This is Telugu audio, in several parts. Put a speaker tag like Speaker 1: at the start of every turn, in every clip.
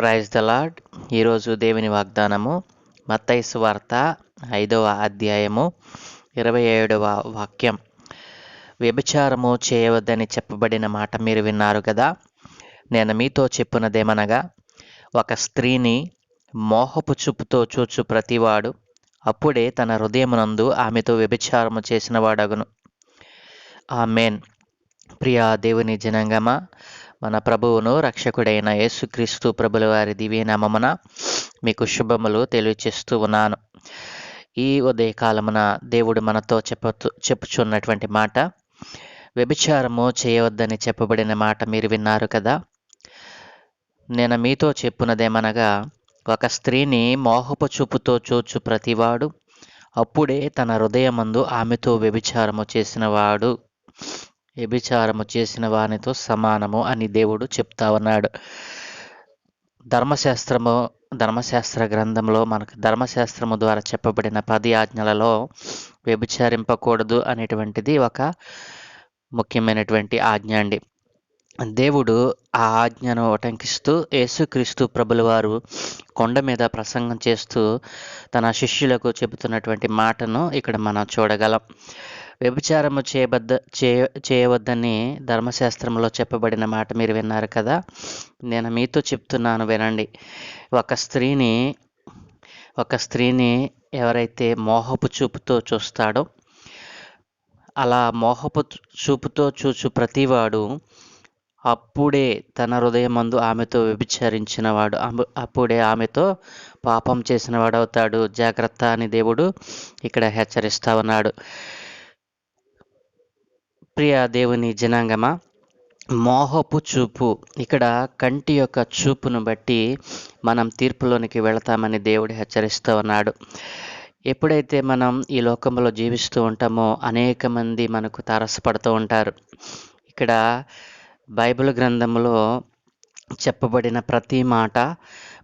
Speaker 1: ప్రైజ్ ద లాడ్ ఈరోజు దేవుని వాగ్దానము మత్తైసు వార్త ఐదవ అధ్యాయము ఇరవై ఏడవ వాక్యం. వ్యభిచారము చేయవద్దని చెప్పబడిన మాట మీరు విన్నారు కదా? నేను మీతో చెప్పున్నదేమనగా ఒక స్త్రీని మోహపు చూపుతో చూచు ప్రతివాడు అప్పుడే తన హృదయమునందు ఆమెతో వ్యభిచారము చేసిన వాడగును. మేన్ ప్రియా దేవుని జనంగమా మన ప్రభువును రక్షకుడైన యేసుక్రీస్తు ప్రభుల వారి దివ్యనామమున మీకు శుభములు తెలియచేస్తూ ఉన్నాను. ఈ ఉదయకాలమున దేవుడు మనతో చెప్పు చెప్పుచున్నటువంటి మాట వ్యభిచారము చేయవద్దని చెప్పబడిన మాట మీరు విన్నారు కదా? నేను మీతో చెప్పున్నదేమనగా ఒక స్త్రీని మోహపు చూపుతో చూచు ప్రతివాడు అప్పుడే తన హృదయమందు ఆమెతో వ్యభిచారము చేసినవాడు. వ్యభిచారము చేసిన వానితో సమానము అని దేవుడు చెప్తా ఉన్నాడు. ధర్మశాస్త్రము ధర్మశాస్త్ర గ్రంథంలో మనకు ధర్మశాస్త్రము ద్వారా చెప్పబడిన పది ఆజ్ఞలలో వ్యభిచారింపకూడదు అనేటువంటిది ఒక ముఖ్యమైనటువంటి ఆజ్ఞ అండి. దేవుడు ఆ ఆజ్ఞను ఉటంకిస్తూ యేసుక్రీస్తు ప్రభుల వారు కొండ మీద ప్రసంగం చేస్తూ తన శిష్యులకు చెబుతున్నటువంటి మాటను ఇక్కడ మనం చూడగలం. వ్యభిచారము చేయబద్ద చేయ చేయవద్దని ధర్మశాస్త్రంలో చెప్పబడిన మాట మీరు విన్నారు కదా? నేను మీతో చెప్తున్నాను వినండి. ఒక స్త్రీని ఒక స్త్రీని ఎవరైతే మోహపు చూపుతో చూస్తాడో అలా మోహపు చూపుతో చూచు ప్రతివాడు అప్పుడే తన హృదయమందు ఆమెతో వ్యభిచరించినవాడు. అప్పుడే ఆమెతో పాపం చేసిన అవుతాడు జాగ్రత్త అని దేవుడు ఇక్కడ హెచ్చరిస్తా ఉన్నాడు. ప్రియ దేవుని జనాంగమా మోహపు చూపు ఇక్కడ కంటి యొక్క చూపును బట్టి మనం తీర్పులోనికి వెళతామని దేవుడు హెచ్చరిస్తూ ఉన్నాడు. ఎప్పుడైతే మనం ఈ లోకంలో జీవిస్తూ ఉంటామో అనేక మంది మనకు తారసపడుతూ ఉంటారు. ఇక్కడ బైబిల్ గ్రంథంలో చెప్పబడిన ప్రతి మాట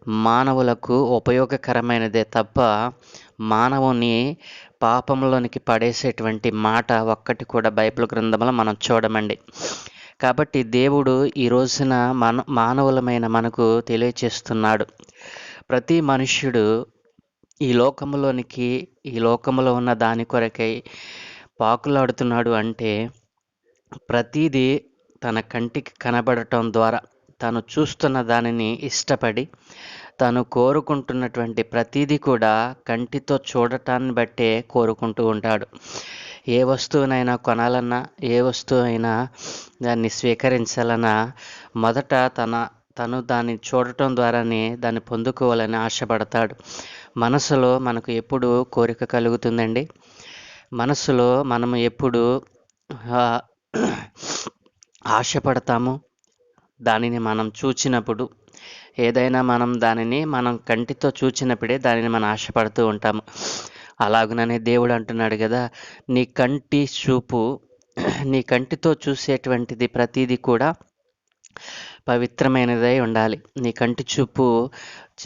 Speaker 1: మానవులకు ఉపయోగకరమైనదే తప్ప మానవుని పాపంలోనికి పడేసేటువంటి మాట ఒక్కటి కూడా బైబిల్ గ్రంథంలో మనం చూడమండి. కాబట్టి దేవుడు ఈ రోజున మన మానవులమైన మనకు తెలియచేస్తున్నాడు. ప్రతి మనుష్యుడు ఈ లోకంలోనికి ఈ లోకంలో ఉన్న దాని కొరకై పాకులాడుతున్నాడు అంటే ప్రతిదీ తన కంటికి కనబడటం ద్వారా తను చూస్తున్న దానిని ఇష్టపడి తను కోరుకుంటున్నటువంటి ప్రతిదీ కూడా కంటితో చూడటాన్ని బట్టే కోరుకుంటూ ఉంటాడు. ఏ వస్తువునైనా కొనాలన్నా ఏ వస్తువు అయినా దాన్ని స్వీకరించాలన్నా మొదట తన తను దాన్ని చూడటం ద్వారానే దాన్ని పొందుకోవాలని ఆశపడతాడు. మనసులో మనకు ఎప్పుడు కోరిక కలుగుతుందండి. మనసులో మనం ఎప్పుడు ఆశపడతాము. దానిని మనం చూచినప్పుడు ఏదైనా మనం దానిని మనం కంటితో చూచినప్పుడే దానిని మనం ఆశపడుతూ ఉంటాము. అలాగుననే దేవుడు అంటున్నాడు కదా నీ కంటి చూపు నీ కంటితో చూసేటువంటిది ప్రతిదీ కూడా పవిత్రమైనదై ఉండాలి. నీ కంటి చూపు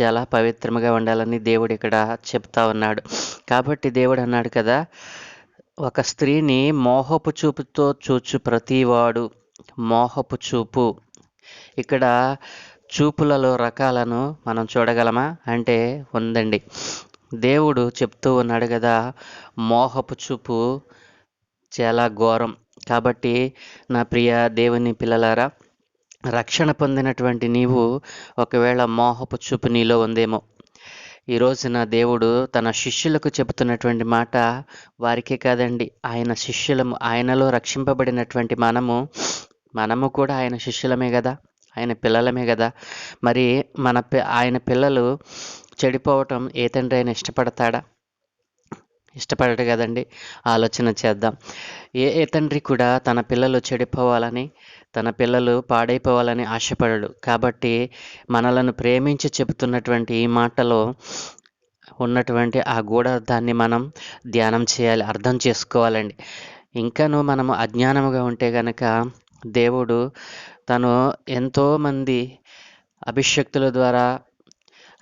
Speaker 1: చాలా పవిత్రముగా ఉండాలని దేవుడు ఇక్కడ చెప్తా ఉన్నాడు. కాబట్టి దేవుడు అన్నాడు కదా ఒక స్త్రీని మోహపు చూపుతో చూచు ప్రతివాడు. మోహపు చూపు. ఇక్కడ చూపులలో రకాలను మనం చూడగలమా? అంటే ఉందండి. దేవుడు చెప్తూ ఉన్నాడు కదా మోహపు చూపు చాలా ఘోరం. కాబట్టి నా ప్రియ దేవుని పిల్లలారా రక్షణ పొందినటువంటి నీవు ఒకవేళ మోహపు చూపు నీలో ఉందేమో. ఈ రోజున దేవుడు తన శిష్యులకు చెబుతున్నటువంటి మాట వారికే కాదండి. ఆయన శిష్యులము ఆయనలో రక్షింపబడినటువంటి మనము మనము కూడా ఆయన శిష్యులమే కదా. ఆయన పిల్లలమే కదా. మరి మన ఆయన పిల్లలు చెడిపోవటం ఏ తండ్రి అయినా ఇష్టపడతాడా? ఇష్టపడడు కదండి. ఆలోచన చేద్దాం. ఏ ఏ తండ్రి కూడా తన పిల్లలు చెడిపోవాలని తన పిల్లలు పాడైపోవాలని ఆశపడడు. కాబట్టి మనలను ప్రేమించి చెబుతున్నటువంటి ఈ మాటలో ఉన్నటువంటి ఆ గూఢార్థాన్ని మనం ధ్యానం చేయాలి అర్థం చేసుకోవాలండి. ఇంకాను మనము అజ్ఞానముగా ఉంటే గనక దేవుడు తను ఎంతోమంది అభిషక్తుల ద్వారా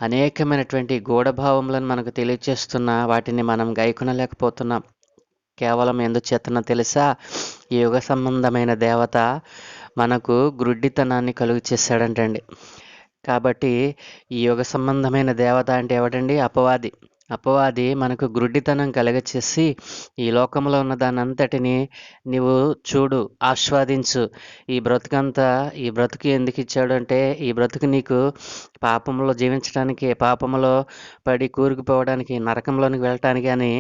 Speaker 1: అనేకమైనటువంటి గూఢభావములను మనకు తెలియచేస్తున్న వాటిని మనం గైకొనలేకపోతున్నాం. కేవలం ఎందుచేతనో తెలుసా? ఈ యుగ సంబంధమైన దేవత మనకు గ్రుడ్డితనాన్ని కలుగు చేశాడంటండి. కాబట్టి ఈ యుగ సంబంధమైన దేవత అంటే ఏమిటండి అపవాది. అపవాది మనకు గ్రుడ్డితనం కలగచేసి ఈ లోకంలో ఉన్న దాని అంతటిని నీవు చూడు ఆస్వాదించు. ఈ బ్రతుకంతా ఈ బ్రతుకు ఎందుకు ఇచ్చాడు అంటే ఈ బ్రతుకు నీకు పాపంలో జీవించడానికి పాపంలో పడి కూరుకుపోవడానికి నరకంలోనికి వెళ్ళటానికి అని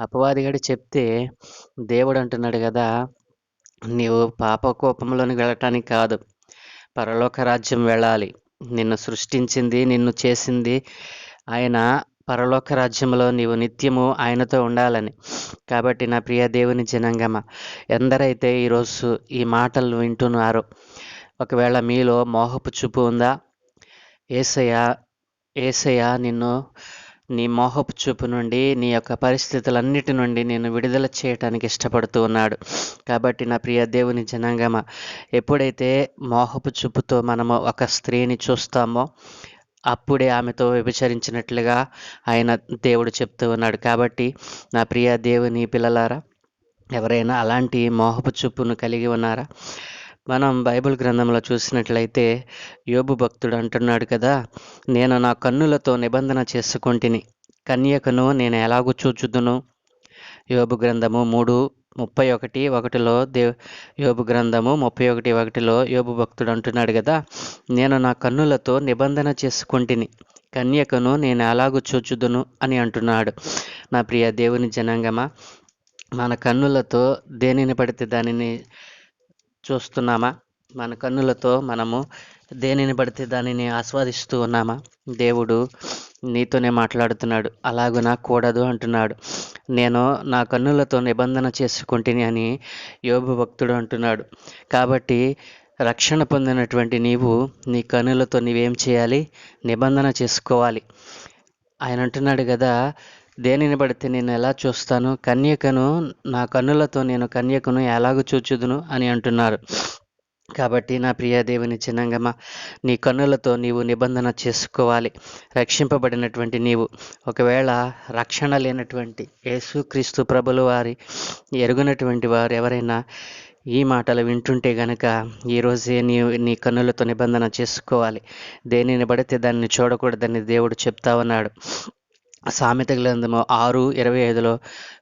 Speaker 1: అపవాదిగాడు చెప్తే దేవుడు అంటున్నాడు కదా నీవు పాప కోపంలోనికి వెళ్ళటానికి కాదు పరలోక రాజ్యం వెళ్ళాలి. నిన్ను సృష్టించింది నిన్ను చేసింది ఆయన పరలోక రాజ్యంలో నీవు నిత్యము ఆయనతో ఉండాలని. కాబట్టి నా ప్రియ దేవుని జనంగమ ఎందరైతే ఈరోజు ఈ మాటలు వింటున్నారో ఒకవేళ మీలో మోహపు చూపు ఉందా? ఏసయ్య ఏసయ్య నిన్ను నీ మోహపు చూపు నుండి నీ యొక్క పరిస్థితులన్నిటి నుండి నేను విడుదల చేయటానికి ఇష్టపడుతూ ఉన్నాడు. కాబట్టి నా ప్రియ దేవుని జనాంగమ ఎప్పుడైతే మోహపు చూపుతో మనము ఒక స్త్రీని చూస్తామో అప్పుడే ఆమెతో విభచరించినట్లుగా ఆయన దేవుడు చెప్తూ ఉన్నాడు. కాబట్టి నా ప్రియ దేవుని పిల్లలారా ఎవరైనా అలాంటి మోహపు చూపును కలిగి ఉన్నారా? మనం బైబిల్ గ్రంథంలో చూసినట్లయితే యోబు భక్తుడు అంటున్నాడు కదా నేను నా కన్నులతో నిబంధన చేసుకొంటిని కన్యకను నేను ఎలాగూ చూచుదును? యోబు గ్రంథము మూడు ముప్పై ఒకటి ఒకటిలో దేవ్ యోబు గ్రంథము ముప్పై ఒకటి ఒకటిలో యోబు భక్తుడు అంటున్నాడు కదా నేను నా కన్నులతో నిబంధన చేసుకుంటుని కన్యకను నేను ఎలాగూ చూచుదును అని అంటున్నాడు. నా ప్రియ దేవుని జనాంగమా మన కన్నులతో దేనిని పడితే దానిని చూస్తున్నామా? మన కన్నులతో మనము దేనిని పడితే దానిని ఆస్వాదిస్తూ ఉన్నామా? దేవుడు నీతోనే మాట్లాడుతున్నాడు. అలాగునా కూడదు అంటున్నాడు. నేను నా కన్నులతో నిబంధన చేసుకుంటుని అని యోబు భక్తుడు అంటున్నాడు. కాబట్టి రక్షణ పొందినటువంటి నీవు నీ కన్నులతో నీవేం చేయాలి? నిబంధన చేసుకోవాలి. ఆయన అంటున్నాడు కదా దేనిని పడితే నేను ఎలా చూస్తాను? కన్యకను నా కన్నులతో నేను కన్యకను ఎలాగ చూచుదును? అని అంటున్నారు. కాబట్టి నా ప్రియ దేవుని చిన్నంగమ్మ నీ కన్నులతో నీవు నిబంధన చేసుకోవాలి. రక్షింపబడినటువంటి నీవు ఒకవేళ రక్షణ లేనటువంటి యేసుక్రీస్తు ప్రభుల వారి ఎరుగునటువంటి వారు ఎవరైనా ఈ మాటలు వింటుంటే గనక ఈరోజే నీ నీ కన్నులతో నిబంధన చేసుకోవాలి. దేనిని పడితే దాన్ని చూడకూడదని దేవుడు చెప్తా ఉన్నాడు. సామెత గ్రంథము ఆరు ఇరవై ఐదులో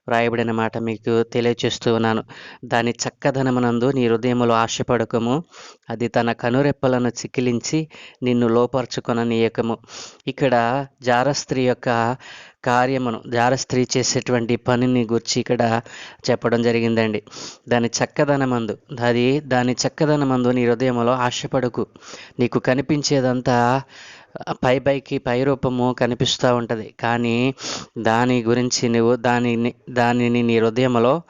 Speaker 1: వ్రాయబడిన మాట మీకు తెలియచేస్తూ ఉన్నాను. దాని చక్కదనమునందు నీ హృదయములు ఆశపడకము. అది తన కనురెప్పలను చికిలించి నిన్ను లోపరచుకొననీయకము. ఇక్కడ జారస్త్రీ యొక్క కార్యమును జారస్త్రీ చేసేటువంటి పనిని గురించి ఇక్కడ చెప్పడం జరిగిందండి. దాని చక్కదనమందు అది దాని చక్కదనమందు నీ హృదయములో ఆశపడకు. నీకు కనిపించేదంతా పై పైకి పై రూపము కనిపిస్తూ ఉంటుంది. కానీ దాని గురించి నువ్వు దానిని దానిని నీ హృదయంలో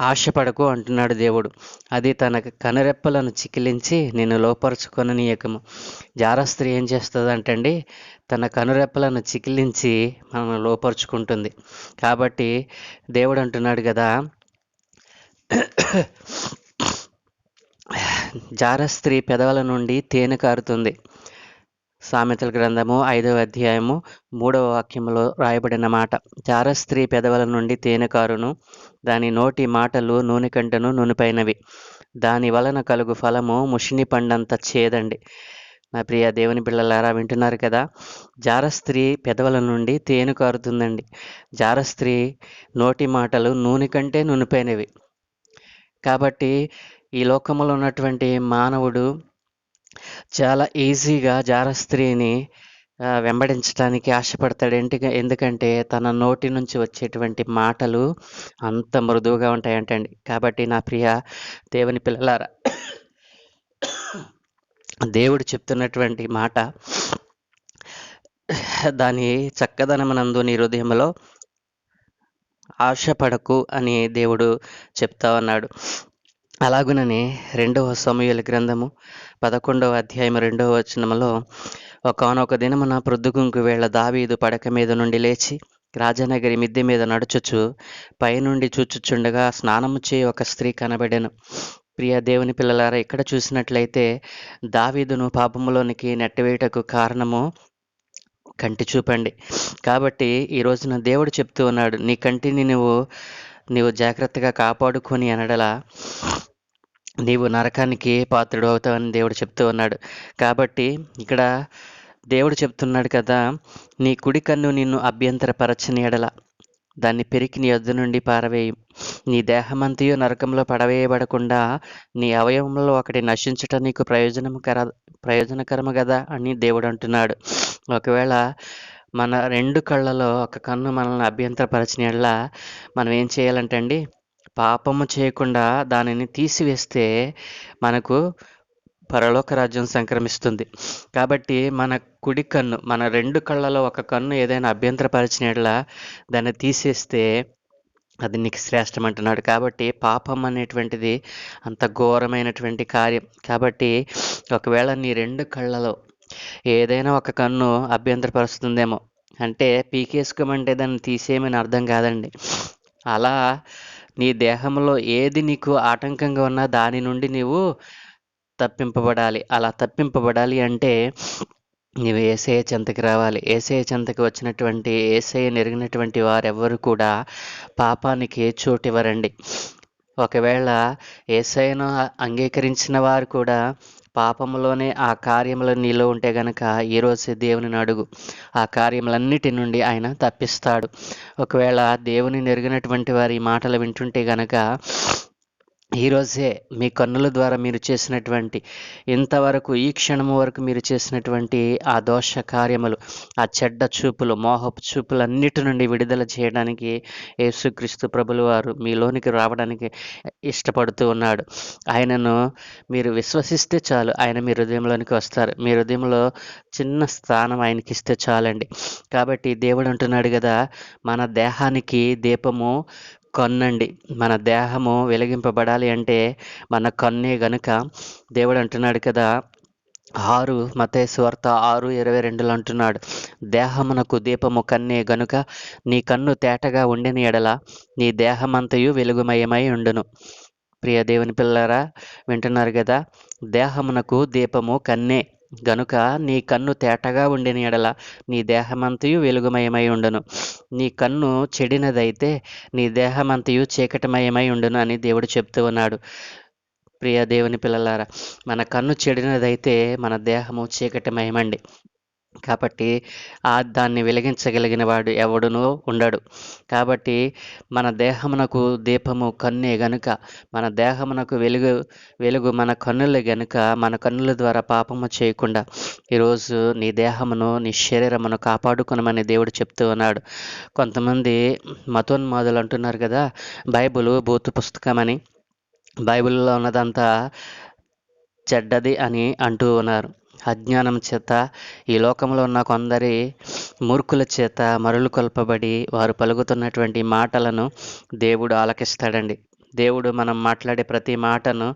Speaker 1: ఆశపడకు అంటున్నాడు దేవుడు. అది తన కనురెప్పలను చికిలించి నేను లోపరుచుకొననీయకము. జారస్త్రీ ఏం చేస్తుంది అంటండి తన కనురెప్పలను చికిలించి మనల్ని లోపరుచుకుంటుంది. కాబట్టి దేవుడు అంటున్నాడు కదా జారస్త్రీ పెదవుల నుండి తేనె కారుతుంది. సామెతల గ్రంథము ఐదవ అధ్యాయము మూడవ వాక్యములో రాయబడిన మాట. చారస్త్రీ పెదవుల నుండి తేనెకారును దాని నోటి మాటలు నూనె కంటను నూనెపైనవి. దాని వలన కలుగు ఫలము ముషిని పండంత చేదండి. నా ప్రియ దేవుని పిల్లలారా వింటున్నారు కదా? జారస్త్రీ పెదవుల నుండి తేనె కారుతుందండి. జారస్త్రీ నోటి మాటలు నూనె కంటే నూనెపైనవి. కాబట్టి ఈ లోకంలో ఉన్నటువంటి మానవుడు చాలా ఈజీగా జారస్త్రీని వెంబడించడానికి ఆశపడతాడు. ఏంటి ఎందుకంటే తన నోటి నుంచి వచ్చేటువంటి మాటలు అంత మృదువుగా ఉంటాయంటండి. కాబట్టి నా ప్రియ దేవుని పిల్లలారా దేవుడు చెప్తున్నటువంటి మాట దాని చక్కదనమనందు నీ హృదయంలో ఆశపడకు అని దేవుడు చెప్తా ఉన్నాడు. అలాగుననే రెండవ సమయుల గ్రంథము పదకొండవ అధ్యాయం రెండవ వచనములో ఒకనొక దినమున ప్రొద్దుగుంకు వేళ దావీదు పడక మీద నుండి లేచి రాజనగరి మిద్దె మీద నడుచుచు పైనుండి చూచుచుండగా స్నానము చేయి ఒక స్త్రీ కనబడెను. ప్రియ దేవుని పిల్లలారా ఇక్కడ చూసినట్లయితే దావీదును పాపములోనికి నెట్టవేయటకు కారణము కంటి చూపండి. కాబట్టి ఈ రోజున దేవుడు చెప్తూ ఉన్నాడు నీ కంటిని నువ్వు నీవు జాగ్రత్తగా కాపాడుకొని అనడలా నీవు నరకానికి పాత్రుడు అవుతావని దేవుడు చెప్తూ ఉన్నాడు. కాబట్టి ఇక్కడ దేవుడు చెప్తున్నాడు కదా నీ కుడి కన్ను నిన్ను అభ్యంతరపరచని ఎడల. దాన్ని పెరికి నీ యొద్ద నుండి పారవేయు. నీ దేహమంతయు నరకంలో పడవేయబడకుండా నీ అవయవంలో ఒకటి నశించటం నీకు ప్రయోజనం కర ప్రయోజనకరము కదా అని దేవుడు అంటున్నాడు. ఒకవేళ మన రెండు కళ్ళలో ఒక కన్ను మనల్ని అభ్యంతరపరచిన మనం ఏం చేయాలంటే అండి పాపము చేయకుండా దానిని తీసివేస్తే మనకు పరలోక రాజ్యం సంక్రమిస్తుంది. కాబట్టి మన కుడి కన్ను మన రెండు కళ్ళలో ఒక కన్ను ఏదైనా అభ్యంతరపరిచిన దాన్ని తీసేస్తే అది నీకు శ్రేష్టం అంటున్నాడు. కాబట్టి పాపం అనేటువంటిది అంత ఘోరమైనటువంటి కార్యం. కాబట్టి ఒకవేళ నీ రెండు కళ్ళలో ఏదైనా ఒక కన్ను అభ్యంతరపరుస్తుందేమో. అంటే పీకేసుకోమంటే దాన్ని తీసేయమని అర్థం కాదండి. అలా నీ దేహంలో ఏది నీకు ఆటంకంగా ఉన్నా దాని నుండి నీవు తప్పింపబడాలి. అలా తప్పింపబడాలి అంటే నీవు ఏసఐ చెంతకి రావాలి. ఏసఐ చెంతకి వచ్చినటువంటి ఏసఐ నెరిగినటువంటి వారెవ్వరు కూడా పాపానికి చోటు ఇవ్వరండి. ఒకవేళ ఏసైను అంగీకరించిన వారు కూడా పాపములోనే ఆ కార్యములు నీలో ఉంటే గనక ఈరోజు దేవుని అడుగు. ఆ కార్యములన్నిటి నుండి ఆయన తప్పిస్తాడు. ఒకవేళ దేవుని నెరిగినటువంటి వారి మాటలు వింటుంటే గనక ఈరోజే మీ కన్నుల ద్వారా మీరు చేసినటువంటి ఇంతవరకు ఈ క్షణము వరకు మీరు చేసినటువంటి ఆ దోష కార్యములు ఆ చెడ్డ చూపులు మోహపు చూపులన్నిటి నుండి విడుదల చేయడానికి యేసుక్రీస్తు ప్రభులు వారు మీలోనికి రావడానికి ఇష్టపడుతూ ఉన్నాడు. ఆయనను మీరు విశ్వసిస్తే చాలు ఆయన మీ హృదయంలోనికి వస్తారు. మీ హృదయంలో చిన్న స్థానం ఆయనకి ఇస్తే చాలండి. కాబట్టి దేవుడు అంటున్నాడు కదా మన దేహానికి దీపము కన్నండి. మన దేహము వెలిగింపబడాలి అంటే మన కన్నే గనుక దేవుడు అంటున్నాడు కదా ఆరు మతేశ్వార్త ఆరు ఇరవై రెండులో అంటున్నాడు దేహమునకు దీపము కన్నే గనుక నీ కన్ను తేటగా ఉండిన ఎడల నీ దేహమంతయు వెలుగుమయమై ఉండును. ప్రియ దేవుని పిల్లరా వింటున్నారు కదా దేహమునకు దీపము కన్నే. గనుక నీ కన్ను తేటగా ఉండిన ఎడల నీ దేహమంతయు వెలుగుమయమై ఉండును. నీ కన్ను చెడినదైతే నీ దేహమంతయు చీకటిమయమై ఉండును అని దేవుడు చెప్తూ ఉన్నాడు. ప్రియ దేవుని పిల్లలారా మన కన్ను చెడినదైతే మన దేహము చీకటిమయమండి. కాబట్టి ఆ దాన్ని వెలిగించగలిగిన వాడు ఎవడునూ ఉండడు. కాబట్టి మన దేహమునకు దీపము కన్నే గనుక మన దేహమునకు వెలుగు వెలుగు మన కన్నులు గనుక మన కన్నుల ద్వారా పాపము చేయకుండా ఈరోజు నీ దేహమును నీ శరీరమును కాపాడుకునమని దేవుడు చెప్తూ ఉన్నాడు. కొంతమంది మతోన్మాదులు అంటున్నారు కదా బైబిల్ భూత పుస్తకమని. బైబిల్లో ఉన్నదంతా చెడ్డది అని అంటూ ఉన్నారు. అజ్ఞానం చేత ఈ లోకంలో ఉన్న కొందరి మూర్ఖుల చేత మరులు కొల్పబడి వారు పలుకుతున్నటువంటి మాటలను దేవుడు ఆలకిస్తాడండి. దేవుడు మనం మాట్లాడే ప్రతి మాటను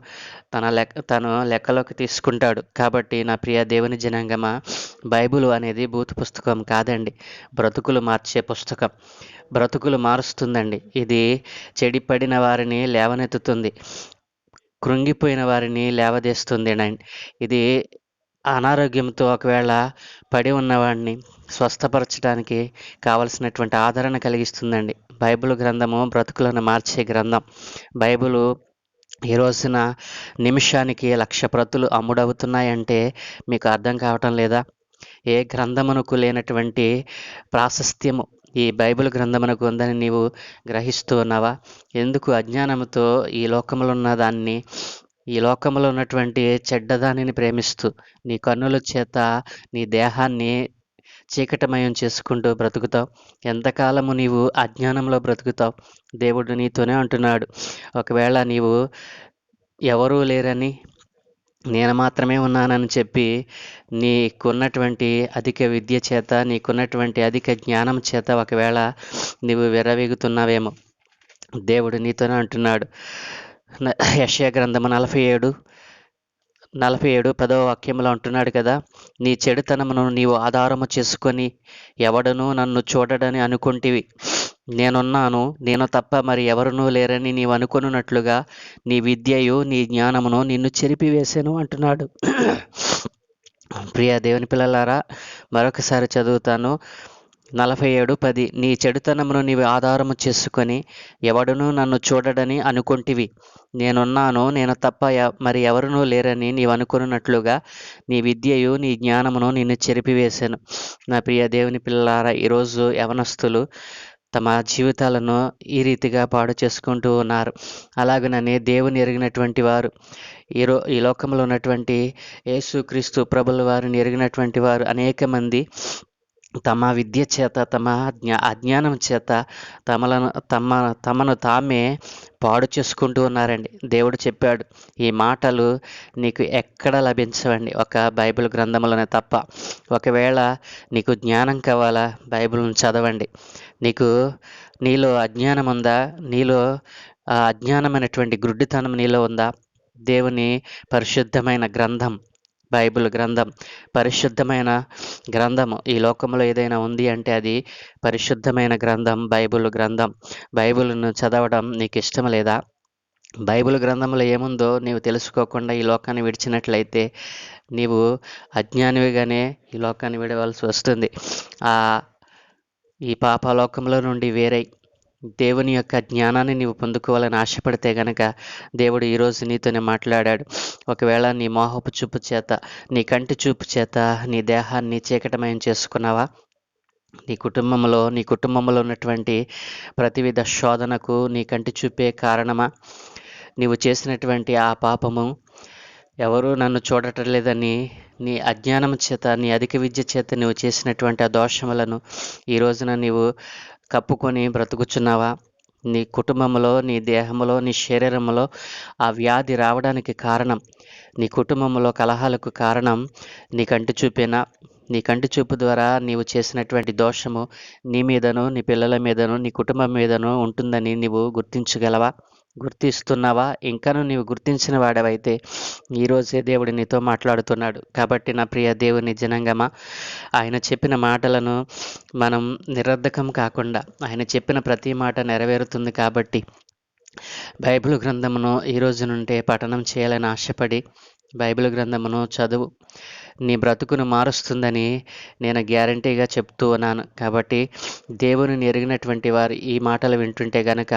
Speaker 1: తన లెక్క తను లెక్కలోకి తీసుకుంటాడు. కాబట్టి నా ప్రియ దేవుని జనాంగమా బైబిల్ అనేది భూత పుస్తకం కాదండి. బ్రతుకులు మార్చే పుస్తకం. బ్రతుకులు మారుస్తుందండి. ఇది చెడిపడిన వారిని లేవనెత్తుతుంది. కృంగిపోయిన వారిని లేవదీస్తుంది నైన్ ఇది అనారోగ్యంతో ఒకవేళ పడి ఉన్నవాడిని స్వస్థపరచడానికి కావలసినటువంటి ఆదరణ కలిగిస్తుందండి. బైబిల్ గ్రంథము బ్రతుకులను మార్చే గ్రంథం. బైబిలు ఈ రోజున నిమిషానికి లక్ష ప్రతులు అమ్ముడవుతున్నాయంటే మీకు అర్థం కావటం లేదా? ఏ గ్రంథమునకు లేనటువంటి ప్రాశస్త్యము ఈ బైబిల్ గ్రంథమునకు ఉందని నీవు గ్రహిస్తూ ఉన్నావా? ఎందుకు అజ్ఞానముతో ఈ లోకములో ఉన్న దాన్ని ఈ లోకంలో ఉన్నటువంటి చెడ్డదానిని ప్రేమిస్తూ నీ కన్నుల చేత నీ దేహాన్ని చీకటమయం చేసుకుంటూ బ్రతుకుతావు. ఎంతకాలము నీవు అజ్ఞానంలో బ్రతుకుతావు? దేవుడు నీతోనే అంటున్నాడు. ఒకవేళ నీవు ఎవరూ లేరని నేను మాత్రమే ఉన్నానని చెప్పి నీకున్నటువంటి అధిక విద్య చేత నీకున్నటువంటి అధిక జ్ఞానం చేత ఒకవేళ నీవు విరవేగుతున్నావేమో దేవుడు నీతోనే అంటున్నాడు. యషయా గ్రంథము నలభై ఏడు నలభై ఏడు పదవ వాక్యంలో అంటున్నాడు కదా నీ చెడుతనమును నీవు ఆధారము చేసుకొని ఎవడనూ నన్ను చూడడని అనుకుంటివి. నేనున్నాను నేను తప్ప మరి ఎవరునూ లేరని నీవు అనుకున్నట్లుగా నీ విద్యయు నీ జ్ఞానమును నిన్ను చెరిపివేశాను అంటున్నాడు. ప్రియ దేవుని పిల్లలారా మరొకసారి చదువుతాను. నలభై ఏడు పది నీ చెడుతనమును నీవు ఆధారము చేసుకొని ఎవడునూ నన్ను చూడడని అనుకొంటివి. నేనున్నాను నేను తప్ప మరి ఎవరునూ లేరని నీవు అనుకున్నట్లుగా నీ విద్యయు నీ జ్ఞానమును నిన్ను చెరిపివేశాను. నా ప్రియ దేవుని పిల్లారా ఈరోజు యవనస్తులు తమ జీవితాలను ఈ రీతిగా పాడు చేసుకుంటూ ఉన్నారు. అలాగననే దేవుని ఎరిగినటువంటి వారు ఈ రో ఈ లోకంలో ఉన్నటువంటి యేసుక్రీస్తు ప్రభుల వారిని ఎరిగినటువంటి వారు అనేక మంది తమ విద్య చేత తమ జ్ఞా అజ్ఞానం చేత తమలను తమ తమను తామే పాడు చేసుకుంటూ ఉన్నారండి. దేవుడు చెప్పాడు ఈ మాటలు నీకు ఎక్కడ లభించవండి? ఒక బైబిల్ గ్రంథంలోనే తప్ప. ఒకవేళ నీకు జ్ఞానం కావాలా బైబిల్ను చదవండి. నీకు నీలో అజ్ఞానం ఉందా? నీలో అజ్ఞానమైనటువంటి గుడ్డితనం నీలో ఉందా? దేవుని పరిశుద్ధమైన గ్రంథం బైబిల్ గ్రంథం పరిశుద్ధమైన గ్రంథము ఈ లోకంలో ఏదైనా ఉంది అంటే అది పరిశుద్ధమైన గ్రంథం బైబిల్ గ్రంథం. బైబిల్ను చదవడం నీకు ఇష్టం లేదా? బైబిల్ గ్రంథంలో ఏముందో నీవు తెలుసుకోకుండా ఈ లోకాన్ని విడిచినట్లయితే నీవు అజ్ఞానివిగానే ఈ లోకాన్ని విడవలసి వస్తుంది. ఆ ఈ పాపలోకంలో నుండి వేరై దేవుని యొక్క జ్ఞానాన్ని నీవు పొందుకోవాలని ఆశపడితే గనక దేవుడు ఈరోజు నీతోనే మాట్లాడాడు. ఒకవేళ నీ మోహపు చూపు చేత నీ కంటి చూపు చేత నీ దేహాన్ని చీకటమయం చేసుకున్నావా? నీ కుటుంబంలో నీ కుటుంబంలో ఉన్నటువంటి ప్రతివిధ శోధనకు నీ కంటి చూపే కారణమా? నీవు చేసినటువంటి ఆ పాపము ఎవరు నన్ను చూడటం లేదని నీ అజ్ఞానం చేత నీ అధిక విద్య చేత నువ్వు చేసినటువంటి ఆ దోషములను ఈ రోజున నీవు కప్పుకొని బ్రతుకుచున్నావా? నీ కుటుంబంలో నీ దేహంలో నీ శరీరంలో ఆ వ్యాధి రావడానికి కారణం నీ కుటుంబంలో కలహాలకు కారణం నీ కంటి చూపేనా. నీ కంటి చూపు ద్వారా నీవు చేసినటువంటి దోషము నీ మీదను నీ పిల్లల మీదను నీ కుటుంబం మీదను ఉంటుందని నీవు గుర్తించగలవా? గుర్తిస్తున్నావా? ఇంకను నీవు గుర్తించిన వాడవైతే ఈరోజే దేవుడు నీతో మాట్లాడుతున్నాడు. కాబట్టి నా ప్రియ దేవుని జనంగమా ఆయన చెప్పిన మాటలను మనం నిరర్ధకం కాకుండా ఆయన చెప్పిన ప్రతి మాట నెరవేరుతుంది కాబట్టి బైబిల్ గ్రంథమును ఈ రోజు నుండే పఠనం చేయాలని ఆశపడి బైబిల్ గ్రంథమును చదువు నీ బ్రతుకును మారుస్తుందని నేను గ్యారంటీగా చెప్తూ ఉన్నాను. కాబట్టి దేవుని ఎరిగినటువంటి వారు ఈ మాటలు వింటుంటే గనక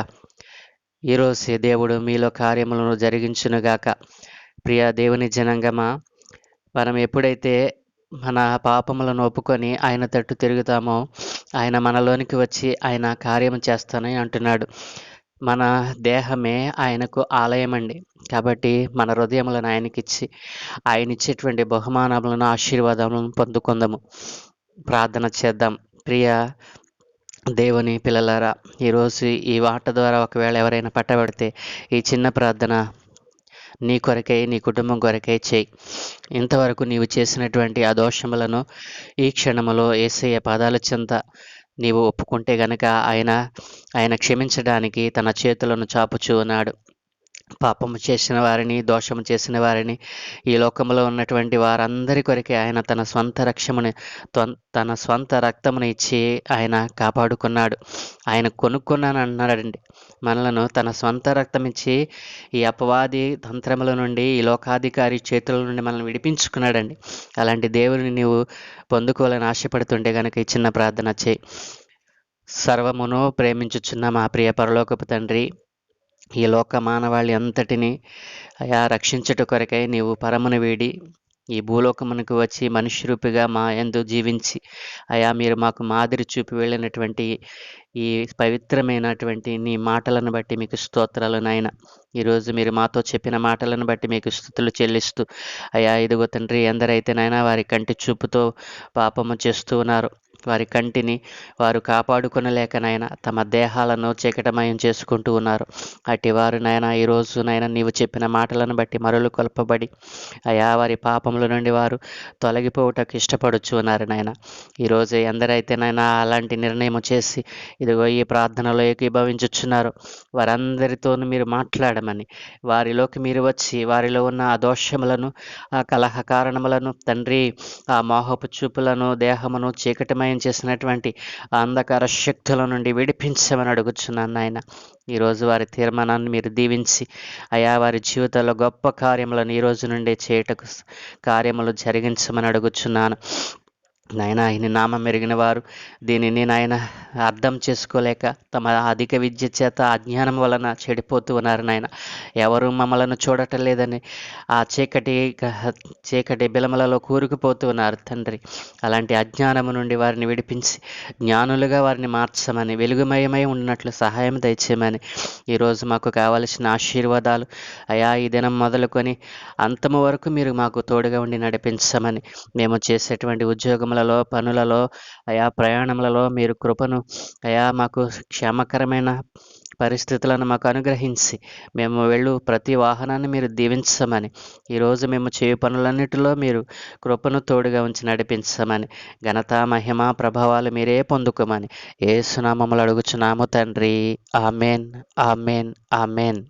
Speaker 1: ఈరోజు దేవుడు మీలో కార్యములను జరిగించునుగాక. ప్రియ దేవుని జనంగమా మనం ఎప్పుడైతే మన పాపములను ఒప్పుకొని ఆయన తట్టు తిరుగుతామో ఆయన మనలోనికి వచ్చి ఆయన కార్యం చేస్తానని అంటున్నాడు. మన దేహమే ఆయనకు ఆలయం అండి కాబట్టి మన హృదయములను ఆయనకిచ్చి ఆయన ఇచ్చేటువంటి బహుమానములను ఆశీర్వాదములను పొందుకుందాము. ప్రార్థన చేద్దాం. ప్రియ దేవుని పిల్లలారా ఈరోజు ఈ వాట ద్వారా ఒకవేళ ఎవరైనా పట్టబడితే ఈ చిన్న ప్రార్థన నీ కొరకై నీ కుటుంబం కొరకై చేయి. ఇంతవరకు నీవు చేసినటువంటి ఆ దోషములను ఈ క్షణములో ఏసయ్య పాదాల చెంత నీవు ఒప్పుకుంటే గనక ఆయన ఆయన క్షమించడానికి తన చేతులను చాపుచూ ఉన్నాడు. పాపము చేసిన వారిని దోషము చేసిన వారిని ఈ లోకంలో ఉన్నటువంటి వారందరి కొరకే ఆయన తన స్వంత రక్షముని తన స్వంత రక్తమును ఇచ్చి ఆయన కాపాడుకున్నాడు. ఆయన కొనుక్కున్నాను అన్నాడండి మనలను తన స్వంత రక్తం ఇచ్చి ఈ అపవాది తంత్రముల నుండి ఈ లోకాధికారి చేతుల నుండి మనల్ని విడిపించుకున్నాడండి. అలాంటి దేవుని నీవు పొందుకోవాలని ఆశపడుతుంటే కనుక ఈ చిన్న ప్రార్థన చేయి. సర్వమును ప్రేమించుచున్న మా ప్రియ పరలోకపు తండ్రి ఈ లోక మానవాళి అంతటిని అయా రక్షించుట కొరకై నీవు పరమును వీడి ఈ భూలోకమునకు వచ్చి మనిషి రూపిగా మా ఎందు జీవించి అయా మీరు మాకు మాదిరి చూపి వెళ్ళినటువంటి ఈ పవిత్రమైనటువంటి నీ మాటలను బట్టి మీకు స్తోత్రాలు నాయన. ఈరోజు మీరు మాతో చెప్పిన మాటలను బట్టి మీకు స్థుతులు చెల్లిస్తూ అయా ఇదిగో తండ్రి ఎందరైతే నాయన వారి కంటి చూపుతో పాపము చేస్తూ ఉన్నారు. వారి కంటిని వారు కాపాడుకొనలేక తమ దేహాలను చీకటమయం చేసుకుంటూ ఉన్నారు. అట్టి వారు నాయన ఈరోజు నాయన నీవు చెప్పిన మాటలను బట్టి మరలు కొల్పబడి అయా వారి పాపముల నుండి వారు తొలగిపోవటకు ఇష్టపడుచు ఉన్నారు నాయన. ఈరోజు ఎందరైతే నాయన అలాంటి నిర్ణయం చేసి ఇదిగో ఈ ప్రార్థనలో ఏకీభవించుచున్నారు. వారందరితోనూ మీరు మాట్లాడమని వారిలోకి మీరు వచ్చి వారిలో ఉన్న ఆ దోషములను ఆ కలహ కారణములను తండ్రి ఆ మోహపు చూపులను దేహమును సహాయం చేసినటువంటి అంధకార శక్తుల నుండి విడిపించమని అడుగుచున్నాను నాయన. ఈరోజు వారి తీర్మానాన్ని మీరు దీవించి అయా వారి జీవితంలో గొప్ప కార్యములను ఈ రోజు నుండే చేయుటకు కార్యములు జరిగించమని అడుగుచున్నాను. నాయన ఆయన నామం మెరిగిన వారు దీనిని నాయన అర్థం చేసుకోలేక తమ అధిక విద్య చేత అజ్ఞానం వలన చెడిపోతూ ఉన్నారు నాయన. ఎవరు మమ్మలను చూడటం లేదని ఆ చీకటి చీకటి బిలమలలో కూరుకుపోతూ ఉన్నారు తండ్రి. అలాంటి అజ్ఞానము నుండి వారిని విడిపించి జ్ఞానులుగా వారిని మార్చమని వెలుగుమయమై ఉన్నట్లు సహాయం దయచేయమని ఈరోజు మాకు కావలసిన ఆశీర్వాదాలు. అయా ఈ దినం మొదలుకొని అంతము వరకు మీరు మాకు తోడుగా ఉండి నడిపించమని మేము చేసేటువంటి ఉద్యోగములలో పనులలో అయా ప్రయాణములలో మీరు కృపను అయా మాకు క్షేమకరమైన పరిస్థితులను మాకు అనుగ్రహించి మేము వెళ్ళు ప్రతి వాహనాన్ని మీరు దీవించమని. ఈరోజు మేము చేయు పనులన్నిటిలో మీరు కృపను తోడుగా ఉంచి నడిపించమని. ఘనత మహిమ ప్రభావాలు మీరే పొందుకోమని. ఏ సునామములు అడుగుచున్నాము తండ్రి. Amen amen amen.